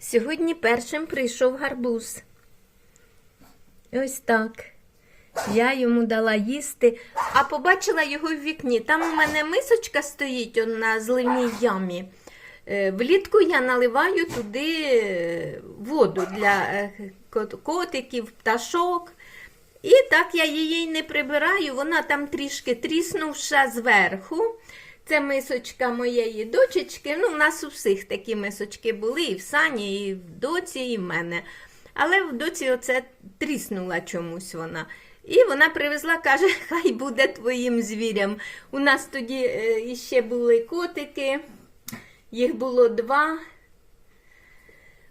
Сьогодні першим прийшов гарбуз. Ось так. Я йому дала їсти, а побачила його в вікні. Там у мене мисочка стоїть на зливній ямі. Е, Влітку я наливаю туди е, воду для е, котиків, пташок. І так я її не прибираю, вона там трішки тріснувша зверху. Це мисочка моєї дочечки. Ну, у нас у всіх такі мисочки були, і в Сані, і в доці, і в мене. Але в доці оце тріснула чомусь вона. І вона привезла, каже, хай буде твоїм звірям. У нас тоді е, іще були котики, їх було два.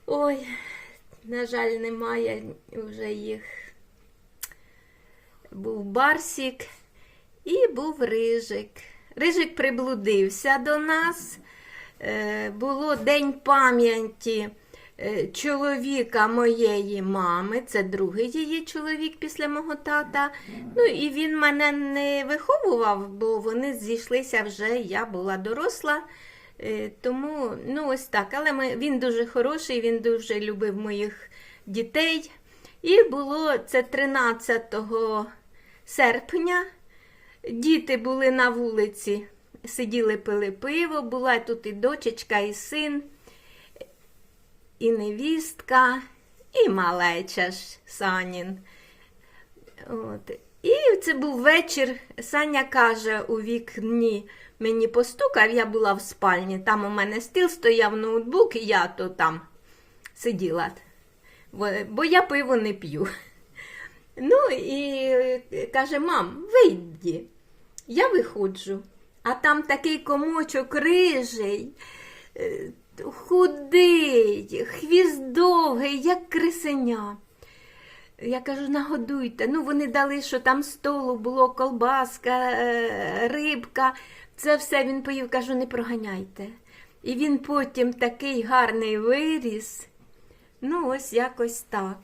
Ой, на жаль, немає вже їх. Був Барсік і був Рижик. Рижик приблудився до нас. Е, Було День пам'яті е, чоловіка моєї мами. Це другий її чоловік після мого тата. Ну і він мене не виховував, бо вони зійшлися вже, я була доросла. Е, Тому, ну ось так. Але ми, він дуже хороший, він дуже любив моїх дітей. І було це 13 серпня. Діти були на вулиці, сиділи, пили пиво, була тут і дочечка, і син, і невістка, і малеча ж Санін. От. І це був вечір. Саня каже у вікні, мені постукав, я була в спальні. Там у мене стіл стояв ноутбук, і я то там сиділа. Бо, я пиво не п'ю. Ну і е, каже, мам, вийди. Я виходжу, а там такий комочок рижий, е, худий, хвіст довгий, як крисеня. Я кажу, нагодуйте. Ну, вони дали, що там столу було колбаска, е, рибка. Це все він поїв, кажу, не проганяйте. І він потім такий гарний виріс. Ну, ось якось так.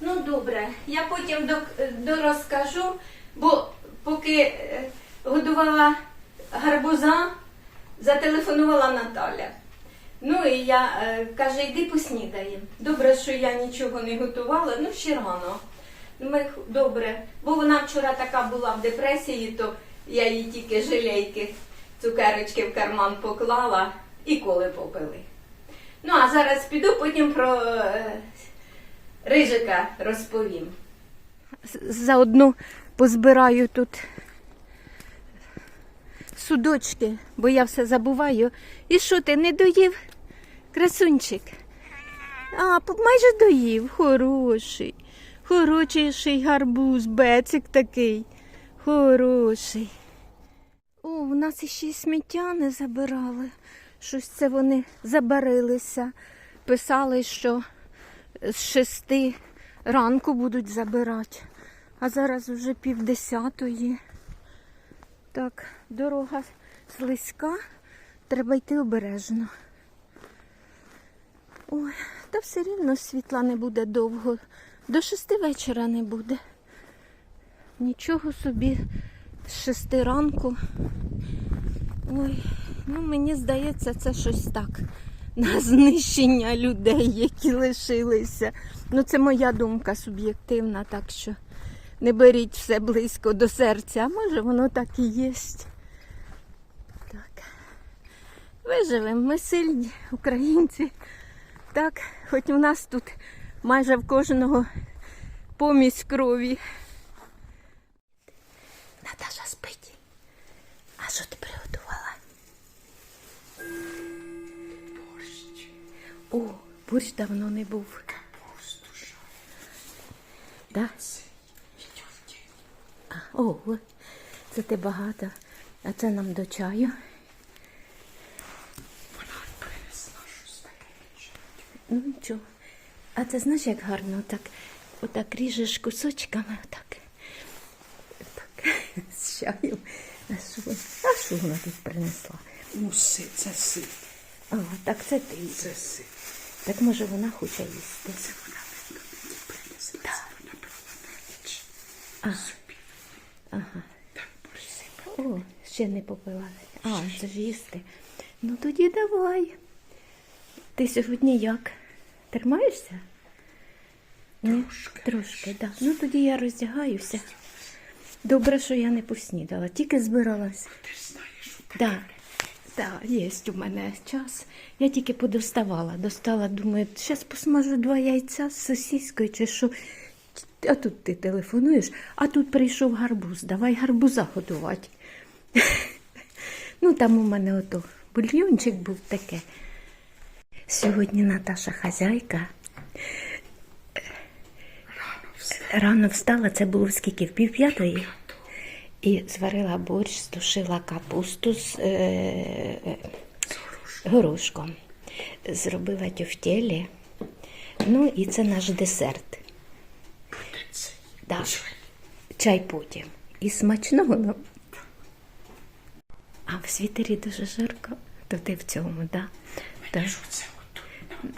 Ну, добре, я потім дорозкажу, бо поки е, годувала гарбуза, зателефонувала Наталя. Ну і я е, каже, йди поснідаємо. Добре, що я нічого не готувала, ну ще рано. Ми добре, бо вона вчора така була в депресії, то я їй тільки жилейки, цукерочки в карман поклала і коли попили. Ну, а зараз піду, потім про е, рижика розповім. Заодно позбираю тут судочки, бо я все забуваю. І що ти не доїв? Красунчик. А, майже доїв. Хороший. Хороший гарбуз, бецик такий. Хороший. О, в нас іще й сміття не забирали. Щось це вони забарилися. Писали, що з шести ранку будуть забирати. А зараз вже півдесятої. Так, дорога слизька, треба йти обережно. Ой, та все рівно світла не буде довго. До шести вечора не буде. Нічого собі з шести ранку. Ой, ну мені здається, це щось так. На знищення людей, які лишилися. Ну, це моя думка суб'єктивна, так що не беріть все близько до серця, а може воно так і є. Так. Виживемо, ми сильні українці. Так, хоч у нас тут майже в кожного помість крові. Наташа спить. А що ти? О, борщ давно не був. Да? А, о, це ти багато. А це нам до чаю. Ну нічого. А це знаєш, як гарно отак, отак ріжеш кусочками, отак. Так, з чаєм. А що, вона- тут принесла? Ну, си, це си. А, так це ти. Це си. Так може вона хоче їсти. Це вона не принесла. Це вона брала на ніч. А. Собі. Ага. Так, О, ще не попила. А, це ж їсти. Ну тоді давай. Ти сьогодні як? Тримаєшся? Ні? Трошки. Трошки, так. Да. Ну тоді я роздягаюся. Добре, що я не поснідала, тільки збиралась. Ти ж знаєш, що Так, так, є у мене час. Я тільки подоставала. Достала, думаю, зараз посмажу два яйця з сосіскою чи що. А тут ти телефонуєш, а тут прийшов гарбуз. Давай гарбуза готувати. Ну, там у мене ото бульйончик був таке. Сьогодні Наташа хазяйка рано встала, це було скільки? В пів п'ятої. І зварила борщ, стушила капусту з е, е, горошком. Зробила тюфтєлі. Ну і це наш десерт. Да. Чай потім. І смачного нам. А в світері дуже жарко. То ти в цьому. Так. Отут?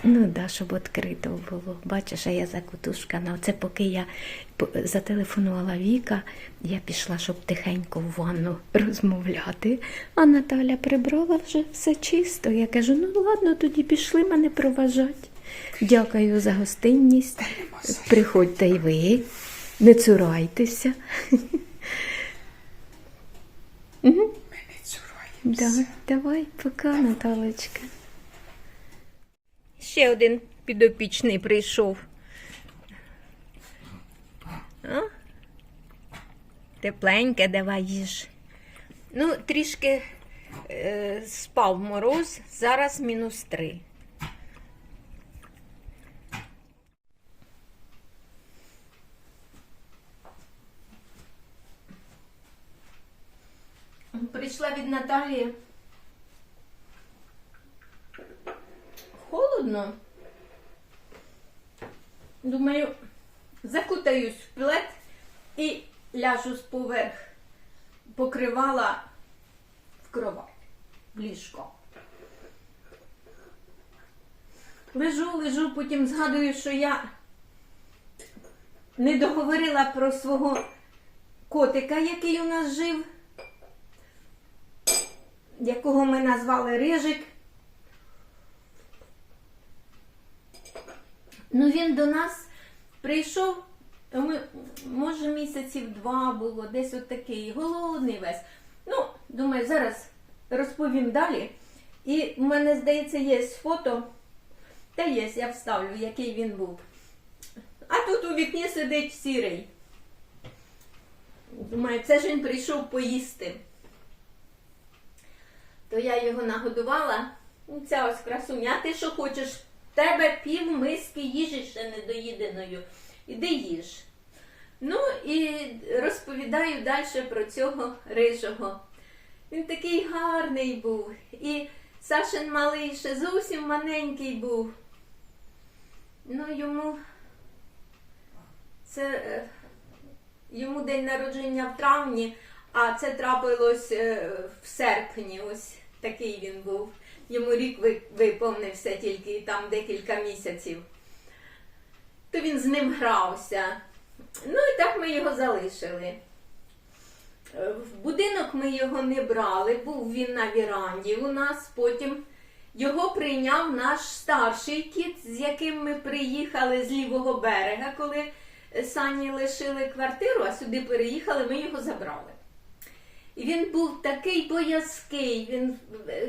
Ну да, щоб відкрито було. Бачиш, а я закутушкана. Оце поки я зателефонувала Віка, я пішла, щоб тихенько в ванну розмовляти. А Наталя прибрала вже все чисто. Я кажу, ну ладно, тоді пішли мене проважати. Дякую за гостинність. Приходьте й ви, не цурайтеся. Ми не цураємося. Да, давай, пока, Наталочка. Ще один підопічний прийшов. А? Тепленьке, давай їж. Ну, трішки е, спав мороз, зараз мінус три. Прийшла від Наталії. Холодно. Думаю, закутаюсь в плед і ляжу з поверх покривала в кровать, в ліжко. Лежу, лежу, потім згадую, що я не договорила про свого котика, який у нас жив, якого ми назвали Рижик. Ну, він до нас прийшов, ми, може, місяців два було, десь от такий, голодний весь. Ну, думаю, зараз розповім далі. І в мене, здається, є фото. Та є, я вставлю, який він був. А тут у вікні сидить сірий. Думаю, це ж він прийшов поїсти. То я його нагодувала. Ця ось красуня. А ти що хочеш? Тебе пів миски їжі ще недоїденою. Іди їж. Ну і розповідаю далі про цього рижого. Він такий гарний був. І Сашин малий ще зовсім маленький був. Ну, йому це е, йому день народження в травні, а це трапилось е, в серпні. Ось такий він був. Йому рік виповнився тільки там декілька місяців. То він з ним грався. Ну і так ми його залишили. В будинок ми його не брали, був він на віранді у нас. Потім його прийняв наш старший кіт, з яким ми приїхали з лівого берега, коли Сані лишили квартиру, а сюди переїхали, ми його забрали. І він був такий боязкий, він е,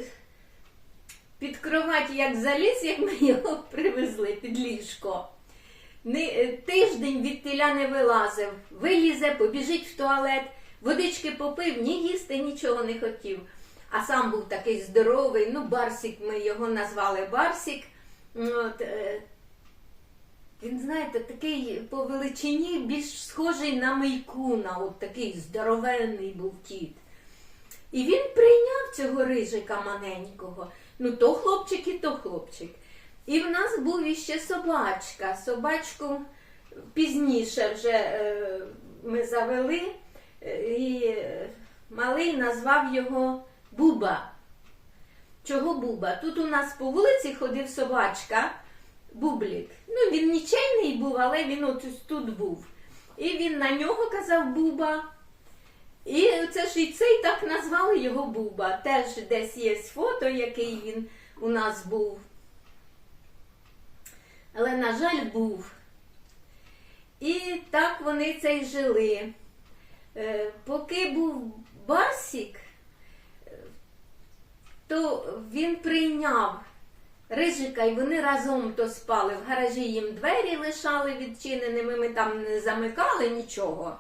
під кровать як заліз, як ми його привезли під ліжко. Е, тиждень від теля не вилазив, вилізе, побіжить в туалет, водички попив, ні їсти нічого не хотів. А сам був такий здоровий, ну, Барсік, ми його назвали Барсік. От, е, він, знаєте, такий по величині більш схожий на Мейкуна, от такий здоровенний був кіт. І він прийняв цього рижика маленького. Ну, то хлопчик і то хлопчик. І в нас був іще собачка. Собачку пізніше вже е, ми завели, е, і малий назвав його Буба. Чого Буба? Тут у нас по вулиці ходив собачка Бублік. Ну, він нічейний був, але він от тут був. І він на нього казав Буба. І це ж і цей так назвали його Буба. Теж десь є фото, який він у нас був. Але, на жаль, був. І так вони це й жили. Е, Поки був Барсік, то він прийняв Рижика, і вони разом то спали. В гаражі їм двері лишали відчиненими, ми там не замикали нічого.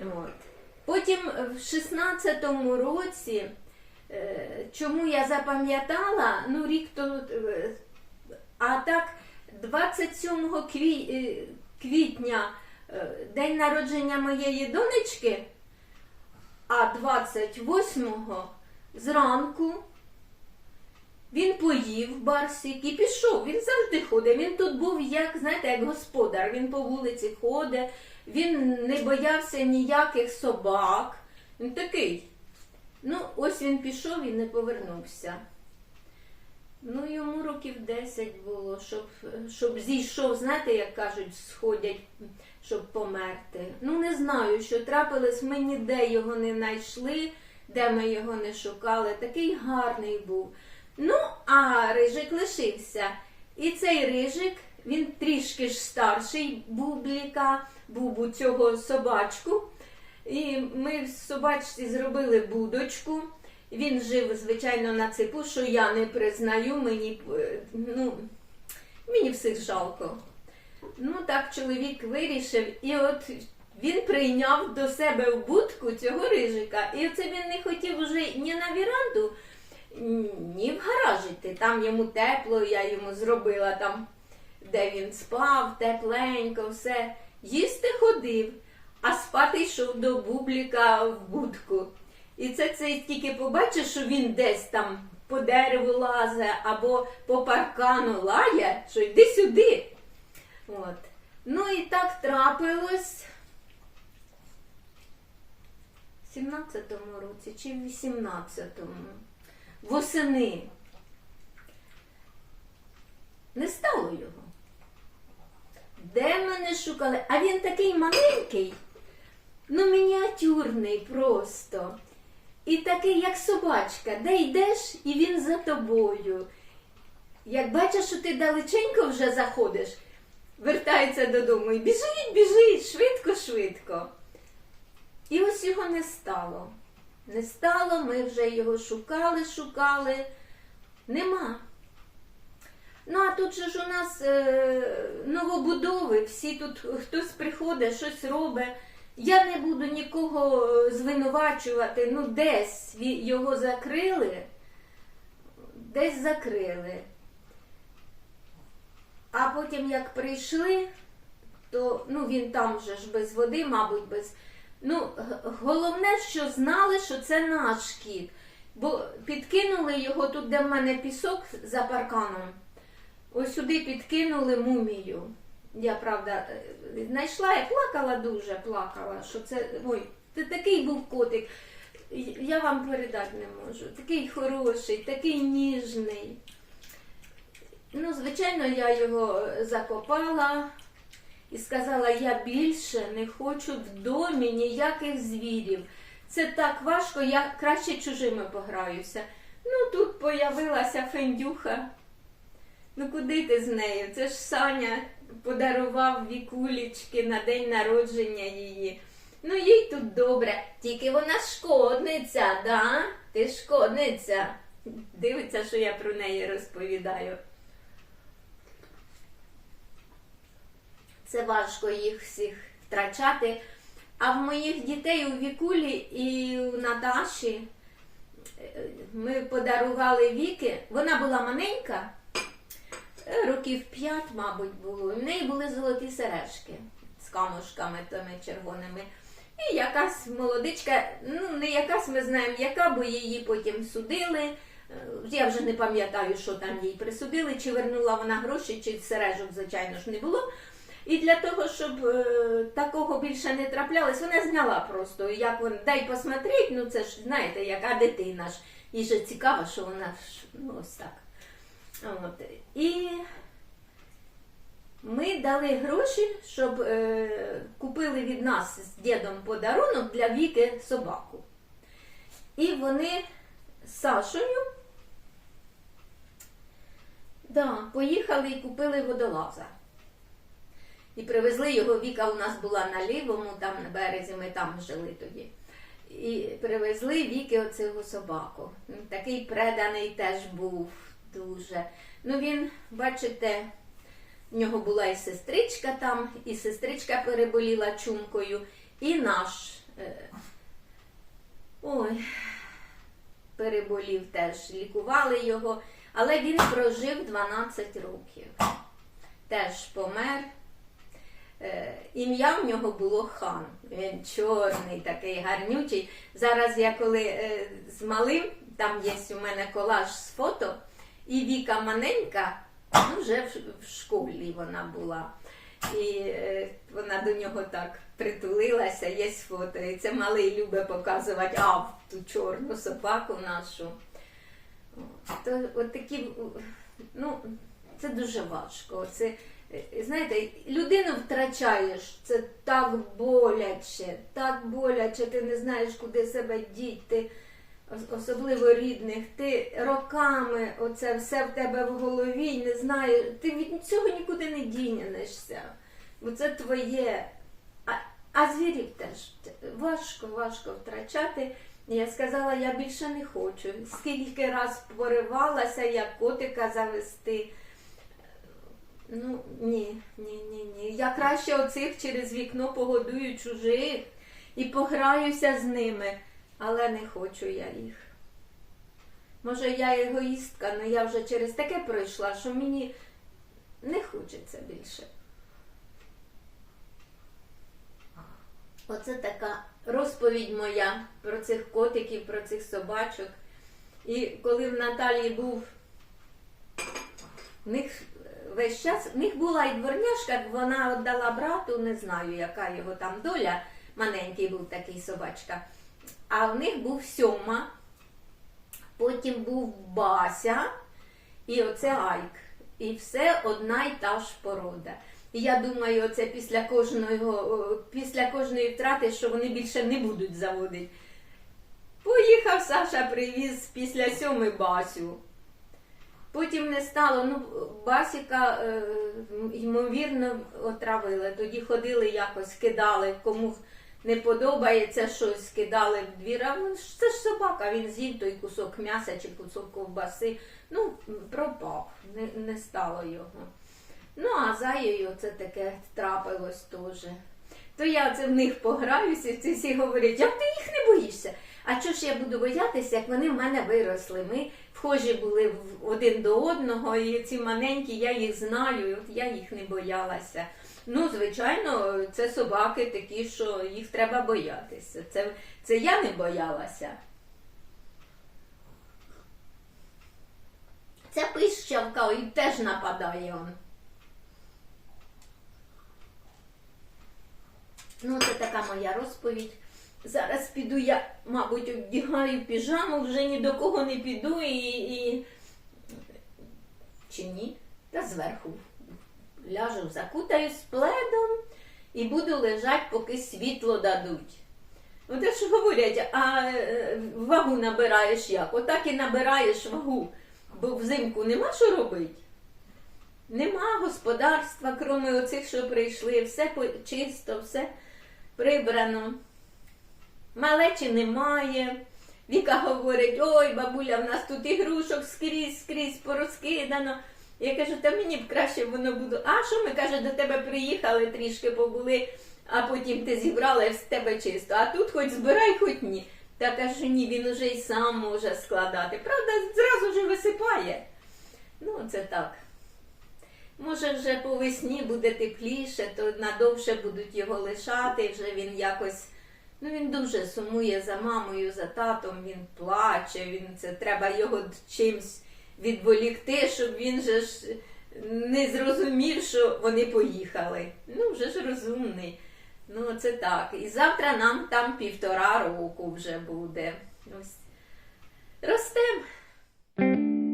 От. Потім в 16-му році, е, чому я запам'ятала, ну рік то, е, а так 27 е, квітня день народження моєї донечки, а 28-го зранку він поїв барсик і пішов. Він завжди ходить. Він тут був, як, знаєте, як господар. Він по вулиці ходить, він не боявся ніяких собак. Він такий. Ну, ось він пішов і не повернувся. Ну, йому років 10 було, щоб, щоб зійшов, знаєте, як кажуть, сходять, щоб померти. Ну, не знаю, що трапилось, ми ніде його не знайшли, де ми його не шукали. Такий гарний був. Ну, а рижик лишився. І цей рижик, він трішки ж старший бубліка, бубу цього собачку. І ми в собачці зробили будочку. Він жив, звичайно, на цепу, що я не признаю, мені, е, ну, мені всіх жалко. Ну, так чоловік вирішив, і от він прийняв до себе в будку цього рижика. І оце він не хотів уже ні на віранду, ні в гараж іти. Там йому тепло, я йому зробила там, де він спав, тепленько, все. Їсти ходив, а спати йшов до бубліка в будку. І це цей тільки побачив, що він десь там по дереву лазе або по паркану лає, що йди сюди. От. Ну і так трапилось в 17-му році чи в 18-му. Восени. Не стало його. Де мене шукали? А він такий маленький, ну мініатюрний просто. І такий, як собачка, де йдеш, і він за тобою. Як бачиш, що ти далеченько вже заходиш, вертається додому і біжить, біжить, швидко, швидко. І ось його не стало. Не стало, ми вже його шукали, шукали. Нема. Ну, а тут же ж у нас е, новобудови, всі тут хтось приходить, щось робить. Я не буду нікого е, звинувачувати, ну десь його закрили, десь закрили. А потім, як прийшли, то ну, він там вже ж без води, мабуть, без. Ну, головне, що знали, що це наш кіт. Бо підкинули його тут, де в мене пісок за парканом. Ось сюди підкинули мумію. Я правда е, знайшла і плакала дуже, плакала, що це. Ой, це такий був котик. Я вам передати не можу. Такий хороший, такий ніжний. Ну, звичайно, я його закопала і сказала, я більше не хочу в домі ніяких звірів. Це так важко, я краще чужими пограюся. Ну, тут появилася фендюха. Ну куди ти з нею? Це ж Саня подарував вікулічки на день народження її. Ну їй тут добре, тільки вона шкодниця, да? Ти шкодниця. Дивиться, що я про неї розповідаю. Це важко їх всіх втрачати. А в моїх дітей у Вікулі і у Наташі е, ми подарували Віки. Вона була маленька, років п'ять, мабуть, було. І в неї були золоті сережки з камушками тими червоними. І якась молодичка, ну не якась ми знаємо, яка, бо її потім судили. Е, Я вже не пам'ятаю, що там їй присудили, чи вернула вона гроші, чи сережок, звичайно ж, не було. І для того, щоб е, такого більше не траплялось, вона зняла просто, як вона, дай посмотреть, ну це ж, знаєте, яка дитина ж. Їй же цікаво, що вона ж, ну ось так. От. І ми дали гроші, щоб е, купили від нас з дідом подарунок для Віки собаку. І вони з Сашою да, поїхали і купили водолаза. І привезли його, Віка у нас була на лівому, там на березі, ми там жили тоді. І привезли Віки оцього собаку. Такий преданий теж був дуже. Ну він, бачите, в нього була і сестричка там, і сестричка переболіла чумкою, і наш. Е, ой, переболів теж, лікували його, але він прожив 12 років. Теж помер. Е, Ім'я в нього було хан. Він чорний, такий гарнючий. Зараз я коли е, з малим, там є у мене колаж з фото, і Віка маленька, ну вже в, школі вона була. І е, вона до нього так притулилася, є фото. І це малий любить показувати а, ту чорну собаку нашу. То, от такі, ну, це дуже важко. Це, е, знаєте, людину втрачаєш, це так боляче, так боляче, ти не знаєш, куди себе діти, особливо рідних, ти роками оце все в тебе в голові, не знаєш, ти від цього нікуди не дінешся. Бо це твоє. А, а звірів теж важко, важко втрачати. Я сказала, я більше не хочу. Скільки раз поривалася, як котика завести. Ну, ні, ні, ні, ні. Я краще оцих через вікно погодую чужих і пограюся з ними, але не хочу я їх. Може, я егоїстка, але я вже через таке пройшла, що мені не хочеться більше. Оце така розповідь моя про цих котиків, про цих собачок. І коли в Наталії був в них весь час, в них була і дворняжка, вона віддала брату, не знаю, яка його там доля, маленький був такий собачка. А в них був сьома, потім був Бася і оце Айк. І все одна й та ж порода. І я думаю, це після кожного, після кожної втрати, що вони більше не будуть заводити. Поїхав Саша, привіз після сьоми Басю. Потім не стало, ну, Басіка, е, ймовірно, отравили. Тоді ходили якось, кидали, кому не подобається щось, кидали в двір. А це ж собака, він з'їв той кусок м'яса чи кусок ковбаси. Ну, пропав, не, не стало його. Ну, а заєю це таке трапилось теж. То я це в них пограюся, і всі говорять, як ти їх не боїшся? А чого ж я буду боятися, як вони в мене виросли? Ми вхожі були один до одного, і ці маленькі, я їх знаю, от я їх не боялася. Ну, звичайно, це собаки такі, що їх треба боятися. Це, це я не боялася. Це пищавка і теж нападає он. Ну, це така моя розповідь. Зараз піду я, мабуть, вдягаю піжаму, вже ні до кого не піду і. і... Чи ні? Та зверху ляжу, закутаюсь пледом і буду лежати, поки світло дадуть. Ну, те ж говорять, а е, вагу набираєш як? Отак і набираєш вагу, бо взимку нема що робити. Нема господарства, крім оцих, що прийшли, все чисто, все прибрано. Малечі немає. Віка говорить, ой, бабуля, в нас тут ігрушок скрізь, скрізь порозкидано. Я кажу, та мені б краще воно буде. А що ми, каже, до тебе приїхали, трішки побули, а потім ти зібрала і з тебе чисто. А тут хоч збирай, хоч ні. Та кажу, ні, він уже й сам може складати. Правда, зразу ж висипає. Ну, це так. Може, вже по весні буде тепліше, то надовше будуть його лишати, вже він якось. Ну, він дуже сумує за мамою, за татом, він плаче, він це треба його чимсь відволікти, щоб він же ж не зрозумів, що вони поїхали. Ну, вже ж розумний. Ну, це так. І завтра нам там півтора року вже буде. Ось. Ростем.